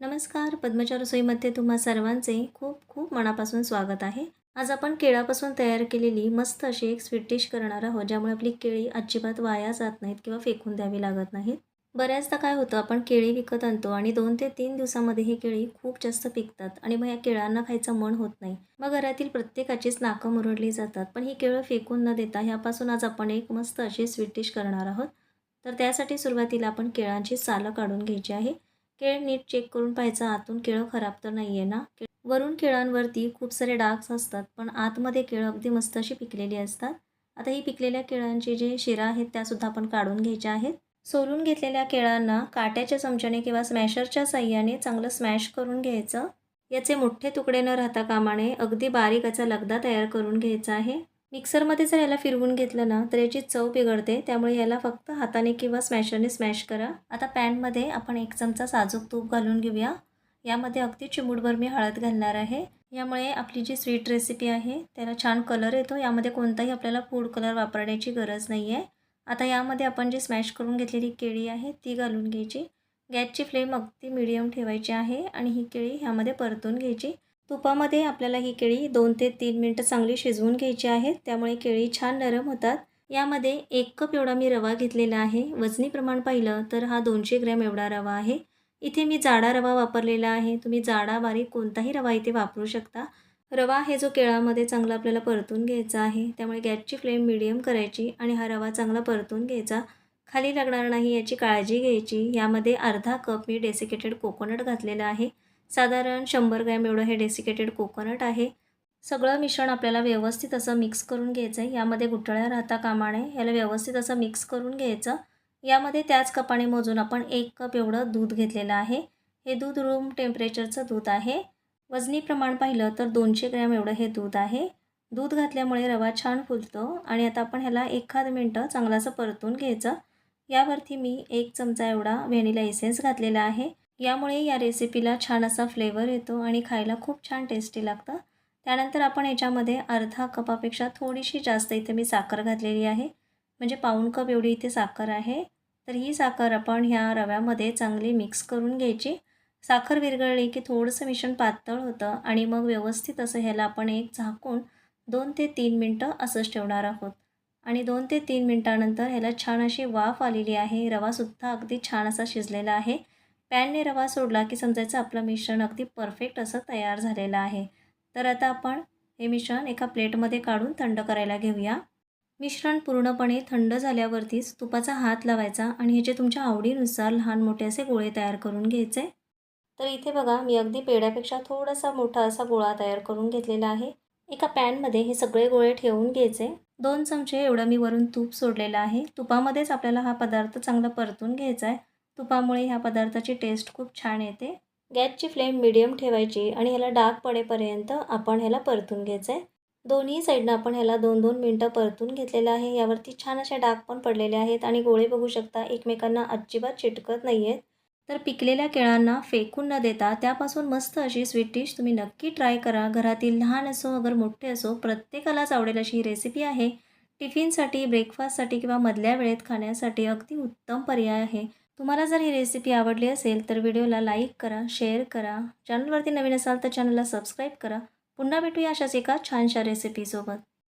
नमस्कार पद्मजा रसोईमध्ये तुम्हा सर्वांचे खूप खूप मनापासून स्वागत आहे. आज आपण केळापासून तयार केलेली मस्त अशी एक स्वीट डिश करणार आहोत ज्यामुळे आपली केळी अजिबात वाया जात नाहीत किंवा फेकून द्यावी लागत नाहीत. बऱ्याचदा काय होतं आपण केळी विकत आणतो आणि दोन ते तीन दिवसामध्ये ही केळी खूप जास्त पिकतात आणि मग या केळांना खायचं मन होत नाही. मग घरातील प्रत्येकाचीच नाकं मुरडली जातात पण ही केळं फेकून न देता ह्यापासून आज आपण एक मस्त अशी स्वीट डिश करणार आहोत. तर त्यासाठी सुरुवातीला आपण केळांची सालं काढून घ्यायची आहे. केळ नीट चेक करून पाहायचं. आतून केळं खराब तर नाही आहे ना? वरून केळांवरती खूप सारे डाग्स असतात पण आतमध्ये केळं अगदी मस्त अशी पिकलेली असतात. आता ही पिकलेल्या केळांचे जे शिरा आहेत त्यासुद्धा आपण काढून घ्यायच्या आहेत. सोलून घेतलेल्या केळांना काट्याच्या चमच्याने किंवा स्मॅशरच्या साह्याने चांगलं स्मॅश करून घ्यायचं. याचे मोठे तुकडे न राहता कामाने अगदी बारीक याचा लगदा तयार करून घ्यायचा आहे. मिक्सरमध्ये जर याला फिरवून घेतलं ना तर याची चव बिघडते. त्यामुळे याला फक्त हाताने किंवा स्मॅशरने स्मॅश करा. आता पॅनमध्ये आपण एक चमचा साजूक तूप घालून घेऊया. यामध्ये अगदी चिमूटभर मी हळद घालणार आहे. यामुळे आपली जी स्वीट रेसिपी आहे त्याला छान कलर येतो. यामध्ये कोणताही आपल्याला फूड कलर वापरण्याची गरज नाही आहे आता यामध्ये आपण जी स्मॅश करून घेतलेली केळी आहे ती घालून घ्यायची. गॅसची फ्लेम अगदी मिडियम ठेवायची आहे आणि ही केळी ह्यामध्ये परतून घ्यायची. तुपामध्ये आपल्याला ही केळी दोन ते तीन मिनटं चांगली शिजवून घ्यायची आहेत त्यामुळे केळी छान नरम होतात. यामध्ये एक कप एवढा मी रवा घेतलेला आहे. वजनी प्रमाण पाहिलं तर हा दोनशे ग्रॅम एवढा रवा आहे. इथे मी जाडा रवा वापरलेला आहे. तुम्ही जाडा बारीक कोणताही रवा इथे वापरू शकता. रवा हे जो केळामध्ये चांगला आपल्याला परतून घ्यायचा आहे त्यामुळे गॅसची फ्लेम मिडियम करायची आणि हा रवा चांगला परतून घ्यायचा. खाली लागणार नाही याची काळजी घ्यायची. यामध्ये अर्धा कप मी डेसिकेटेड कोकोनट घातलेला आहे. साधारण शंभर ग्रॅम एवढं हे डेसिकेटेड कोकोनट आहे. सगळं मिश्रण आपल्याला व्यवस्थित असं मिक्स करून घ्यायचं. आहे यामध्ये गुठळ्या राहता कामाने याला व्यवस्थित असं मिक्स करून घ्यायचं. यामध्ये त्याच कपाने मोजून आपण एक कप एवढं दूध घेतलेलं आहे. हे दूध रूम टेम्परेचरचं दूध आहे. वजनी प्रमाण पाहिलं तर दोनशे ग्रॅम एवढं हे दूध आहे. दूध घातल्यामुळे रवा छान फुलतो आणि आता आपण ह्याला एखाद मिनटं चांगलासं परतून घ्यायचं. यावरती मी एक चमचा एवढा व्हॅनिला एसेन्स घातलेला आहे. यामुळे या रेसिपीला छान असा फ्लेवर येतो आणि खायला खूप छान टेस्टी लागतं. त्यानंतर आपण याच्यामध्ये अर्धा कपापेक्षा थोडीशी जास्त इथे मी साखर घातलेली आहे. म्हणजे पाऊण कप एवढी इथे साखर आहे. तर ही साखर आपण ह्या रव्यामध्ये चांगली मिक्स करून घ्यायची. साखर विरघळली की थोडंसं मिश्रण पातळ होतं आणि मग व्यवस्थित असं ह्याला आपण एक झाकून दोन ते तीन मिनटं असंच ठेवणार आहोत. आणि दोन ते तीन मिनटानंतर ह्याला छान अशी वाफ आलेली आहे. रवासुद्धा अगदी छान असा शिजलेला आहे. पॅनने रवा सोडला की समजायचं आपलं मिश्रण अगदी परफेक्ट असं तयार झालेलं आहे. तर आता आपण हे मिश्रण एका प्लेटमध्ये काढून थंड करायला घेऊया. मिश्रण पूर्णपणे थंड झाल्यावरतीच तुपाचा हात लावायचा आणि ह्याचे तुमच्या आवडीनुसार लहान मोठे असे गोळे तयार करून घ्यायचे. तर इथे बघा मी अगदी पेढ्यापेक्षा थोडासा मोठा असा गोळा तयार करून घेतलेला आहे. एका पॅनमध्ये हे सगळे गोळे ठेवून घ्यायचे. दोन चमचे एवढं मी वरून तूप सोडलेलं आहे. तुपामध्येच आपल्याला हा पदार्थ चांगला परतून घ्यायचा आहे. तुपामुळे ह्या पदार्थाची टेस्ट खूप छान येते. गॅसची फ्लेम मिडियम ठेवायची आणि ह्याला डाग पडेपर्यंत आपण ह्याला परतून घ्यायचं आहे दोन्ही साईडनं आपण ह्याला दोन दोन मिनटं परतून घेतलेलं आहे. यावरती छान असे डाग पण पडलेले आहेत आणि गोळे बघू शकता एकमेकांना अजिबात चिटकत नाही आहेत तर पिकलेल्या केळांना फेकून न देता त्यापासून मस्त अशी स्वीट डिश तुम्ही नक्की ट्राय करा. घरातील लहान असो अगर मोठे असो प्रत्येकालाच आवडेल अशी ही रेसिपी आहे. टिफिनसाठी ब्रेकफास्टसाठी किंवा मधल्या वेळेत खाण्यासाठी अगदी उत्तम पर्याय आहे. तुम्हाला जर ही रेसिपी आवडली असेल तर व्हिडिओला लाईक करा शेअर करा. चॅनलवरती नवीन असाल तर चॅनलला सबस्क्राईब करा. पुन्हा भेटूया अशाच एका छानशा रेसिपीसोबत